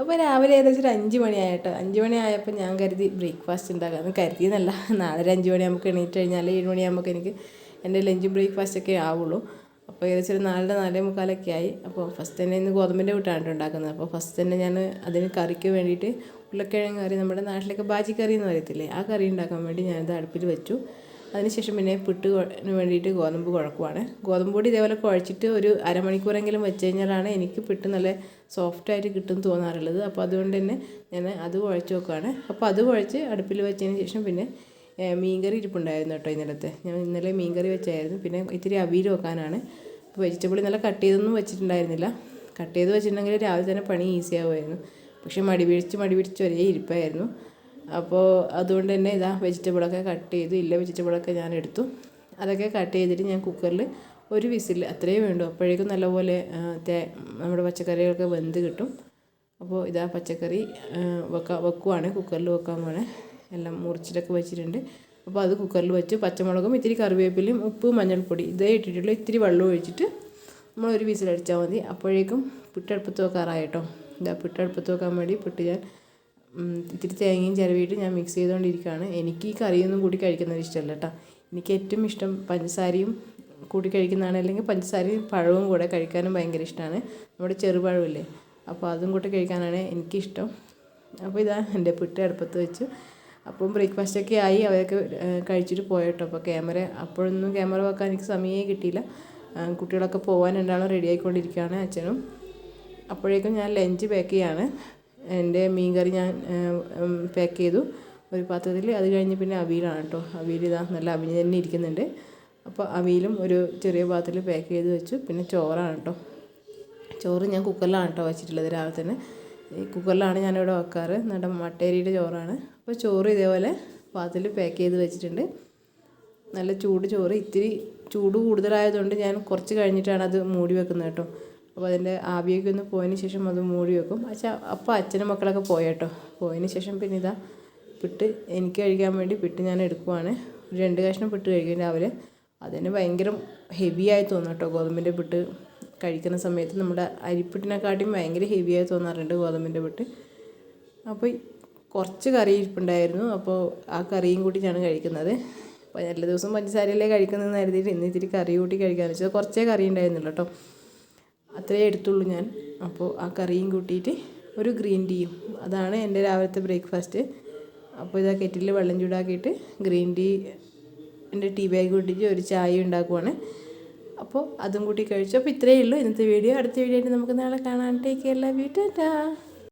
അപ്പോൾ രാവിലെ ഏകദേശം ഒരു അഞ്ച് മണിയായിട്ടോ. അഞ്ച് മണിയായപ്പോൾ ഞാൻ കരുതി ബ്രേക്ക്ഫാസ്റ്റ് ഉണ്ടാക്കാമെന്ന് കരുതിയെന്നല്ല. നാളെ ഒരു അഞ്ച് മണിയാകുമ്പോൾ എണീറ്റ് കഴിഞ്ഞാൽ ഏഴ് മണിയാകുമ്പോൾ എനിക്ക് എന്റെ ലഞ്ച് ബ്രേക്ക്ഫാസ്റ്റ് ഒക്കെ ആവുള്ളൂ. അപ്പോൾ ഏകദേശം ഒരു നാലര നാലേ മുക്കാലൊക്കെ ആയി. അപ്പോൾ ഫസ്റ്റ് തന്നെ ഇന്ന് ഗോതമ്പിന്റെ വീട്ടാണ് ഉണ്ടാക്കുന്നത്. അപ്പോൾ ഫസ്റ്റ് തന്നെ ഞാൻ അതിന് കറിക്ക് വേണ്ടിയിട്ട് ഉരുളക്കിഴങ്ങ് കറി നമ്മുടെ നാട്ടിലൊക്കെ ബാജി കറി എന്ന് പറയത്തില്ലേ? ആ കറി ഉണ്ടാക്കാൻ വേണ്ടി ഞാനത് അടുപ്പിൽ വെച്ചു. അതിനുശേഷം പിന്നെ പുട്ട് വേണ്ടിയിട്ട് ഗോതമ്പ് കുഴക്കുവാണ്. ഗോതമ്പ് പൊടി ഇതേപോലെ കുഴച്ചിട്ട് ഒരു അരമണിക്കൂറെങ്കിലും വെച്ച് കഴിഞ്ഞാലാണ് എനിക്ക് പുട്ട് നല്ല സോഫ്റ്റായിട്ട് കിട്ടും തോന്നാറുള്ളത്. അപ്പോൾ അതുകൊണ്ട് തന്നെ ഞാൻ അത് കുഴച്ച് വെക്കുവാണ് അപ്പോൾ അത് കുഴച്ച് അടുപ്പിൽ വെച്ചതിന് ശേഷം പിന്നെ മീൻകറി ഇരിപ്പുണ്ടായിരുന്നു കേട്ടോ ഇന്നലത്തെ. ഞാൻ ഇന്നലെ മീൻകറി വെച്ചായിരുന്നു. പിന്നെ ഇത്തിരി അവിയിൽ വെക്കാനാണ്. അപ്പോൾ വെജിറ്റബിൾ ഇന്നലെ കട്ട് ചെയ്തൊന്നും വെച്ചിട്ടുണ്ടായിരുന്നില്ല. കട്ട് ചെയ്ത് വെച്ചിട്ടുണ്ടെങ്കിൽ രാവിലെ തന്നെ പണി ഈസി ആവുമായിരുന്നു. പക്ഷേ മടി പിടിച്ച് മടി പിടിച്ച് ഒരേ ഇരിപ്പായിരുന്നു. അപ്പോൾ അതുകൊണ്ട് തന്നെ ഇതാ വെജിറ്റബിളൊക്കെ കട്ട് ചെയ്തു ഇല്ല വെജിറ്റബിളൊക്കെ ഞാൻ എടുത്തു. അതൊക്കെ കട്ട് ചെയ്തിട്ട് ഞാൻ കുക്കറിൽ ഒരു വിസിൽ അത്രയേ വേണ്ടൂ. അപ്പോഴേക്കും നല്ലപോലെ തേ നമ്മുടെ പച്ചക്കറികളൊക്കെ വെന്ത് കിട്ടും. അപ്പോൾ ഇതാ പച്ചക്കറി വെക്ക വെക്കുവാണ് കുക്കറിൽ വെക്കാൻ പോണേ എല്ലാം മുറിച്ചിട്ടൊക്കെ വെച്ചിട്ടുണ്ട്. അപ്പോൾ അത് കുക്കറിൽ വെച്ച്. പച്ചമുളകും ഇത്തിരി കറിവേപ്പിലയും ഉപ്പ് മഞ്ഞൾപ്പൊടി ഇതേ ഇട്ടിട്ടുള്ള. ഇത്തിരി വെള്ളം ഒഴിച്ചിട്ട് നമ്മൾ ഒരു വിസിലടിച്ചാൽ മതി. അപ്പോഴേക്കും പുട്ടെടുപ്പത്ത് വെക്കാറായിട്ടോ ഇതാ പുട്ടെടുപ്പത്ത് വെക്കാൻ വേണ്ടി പുട്ട് ഞാൻ ഇത്തിരി തേങ്ങയും ചിരവിയിട്ട് ഞാൻ മിക്സ് ചെയ്തുകൊണ്ടിരിക്കുകയാണ് എനിക്ക് ഈ കറിയൊന്നും കൂടി കഴിക്കുന്നത് ഇഷ്ടമല്ല കേട്ടോ. എനിക്ക് ഏറ്റവും ഇഷ്ടം പഞ്ചസാരയും കൂട്ടി കഴിക്കുന്നതാണ്. അല്ലെങ്കിൽ പഞ്ചസാരയും പഴവും കൂടെ കഴിക്കാനും ഭയങ്കര ഇഷ്ടമാണ്. നമ്മുടെ ചെറുപഴമില്ലേ? അപ്പോൾ അതും കൂട്ടി കഴിക്കാനാണ് എനിക്കിഷ്ടം. അപ്പോൾ ഇതാ എന്റെ പുട്ട് അടുപ്പത്ത് വെച്ചു. അപ്പം ബ്രേക്ക്ഫാസ്റ്റൊക്കെ ആയി. അവരൊക്കെ കഴിച്ചിട്ട് പോയട്ടോ അപ്പോൾ ക്യാമറ അപ്പോഴൊന്നും ക്യാമറ വെക്കാൻ എനിക്ക് സമയമേ കിട്ടിയില്ല. കുട്ടികളൊക്കെ പോകാൻ രണ്ടാളും റെഡി ആയിക്കൊണ്ടിരിക്കുകയാണ് അച്ഛനും. അപ്പോഴേക്കും ഞാൻ ലഞ്ച് പാക്ക് ചെയ്യാണ്. എന്റെ മീൻ കറി ഞാൻ പാക്ക് ചെയ്തു ഒരു പാത്രത്തിൽ. അത് കഴിഞ്ഞ് പിന്നെ അവിയലാണ് കേട്ടോ. അവിയൽ ഇതാ നല്ല അവിഞ്ഞ് തന്നെ ഇരിക്കുന്നുണ്ട്. അപ്പോൾ അവിയലും ഒരു ചെറിയ പാത്രത്തിൽ പാക്ക് ചെയ്ത് വെച്ചു. പിന്നെ ചോറാണ് കേട്ടോ. ചോറ് ഞാൻ കുക്കറിലാണ് കേട്ടോ വെച്ചിട്ടുള്ളത് രാവിലെ തന്നെ. ഈ കുക്കറിലാണ് ഞാനിവിടെ വെക്കാറ്. നല്ല മട്ടേരിയുടെ ചോറാണ്. അപ്പോൾ ചോറ് ഇതേപോലെ പാത്രത്തിൽ പാക്ക് ചെയ്ത് വെച്ചിട്ടുണ്ട്. നല്ല ചൂട് ചോറ്. ഇത്തിരി ചൂട് കൂടുതലായതുകൊണ്ട് ഞാൻ കുറച്ച് കഴിഞ്ഞിട്ടാണ് അത് മൂടി വെക്കുന്നത് കേട്ടോ. അപ്പോൾ അതിന്റെ ആവിയൊക്കെ ഒന്ന് പോയതിന് ശേഷം അത് മൂടി വെക്കും. അച്ഛ അപ്പോൾ അച്ഛനും മക്കളൊക്കെ പോയേട്ടോ. പോയതിന് ശേഷം പിന്നെ ഇതാ പിട്ട് എനിക്ക് കഴിക്കാൻ വേണ്ടി പിട്ട് ഞാൻ എടുക്കുവാണ്. ഒരു രണ്ട് കഷ്ണം പിട്ട് കഴിക്കും രാവിലെ. അതിന് ഭയങ്കര ആയി തോന്നും കേട്ടോ ഗോതമ്പിന്റെ പിട്ട്. കഴിക്കുന്ന സമയത്ത് നമ്മുടെ അരിപ്പിട്ടിനെക്കാട്ടിയും ഭയങ്കര ആയി തോന്നാറുണ്ട് ഗോതമ്പിന്റെ പിട്ട്. അപ്പോൾ കുറച്ച് കറി ഇരിപ്പുണ്ടായിരുന്നു. അപ്പോൾ ആ കറിയും കൂട്ടി ഞാൻ കഴിക്കുന്നത്. അപ്പോൾ എല്ലാ ദിവസവും പഞ്ചസാരയിലേ കഴിക്കുന്നതെന്ന് കരുതിയിട്ട് ഇന്ന് ഇത്തിരി കറി കൂട്ടി കഴിക്കാമെന്ന് വെച്ചാൽ കുറച്ചേ കറി ഉണ്ടായിരുന്നുള്ളൂ കേട്ടോ. അത്രയേ എടുത്തുള്ളൂ ഞാൻ. അപ്പോൾ ആ കറിയും കൂട്ടിയിട്ട് ഒരു ഗ്രീൻ ടീയും. അതാണ് എന്റെ രാവിലത്തെ ബ്രേക്ക്ഫാസ്റ്റ്. അപ്പോൾ ഇതാ കെറ്റിൽ വെള്ളം ചൂടാക്കിയിട്ട് ഗ്രീൻ ടീ എന്റെ ടീ ബാഗ് കൂട്ടിയിട്ട് ഒരു ചായ ഉണ്ടാക്കുവാണ്. അപ്പോൾ അതും കൂട്ടി കഴിച്ചു. അപ്പോൾ ഇത്രയേ ഉള്ളൂ ഇന്നത്തെ വീഡിയോ. അടുത്ത വീഡിയോ ആയിട്ട് നമുക്ക് നാളെ കാണാൻ ടേക്ക് യു ടാറ്റാ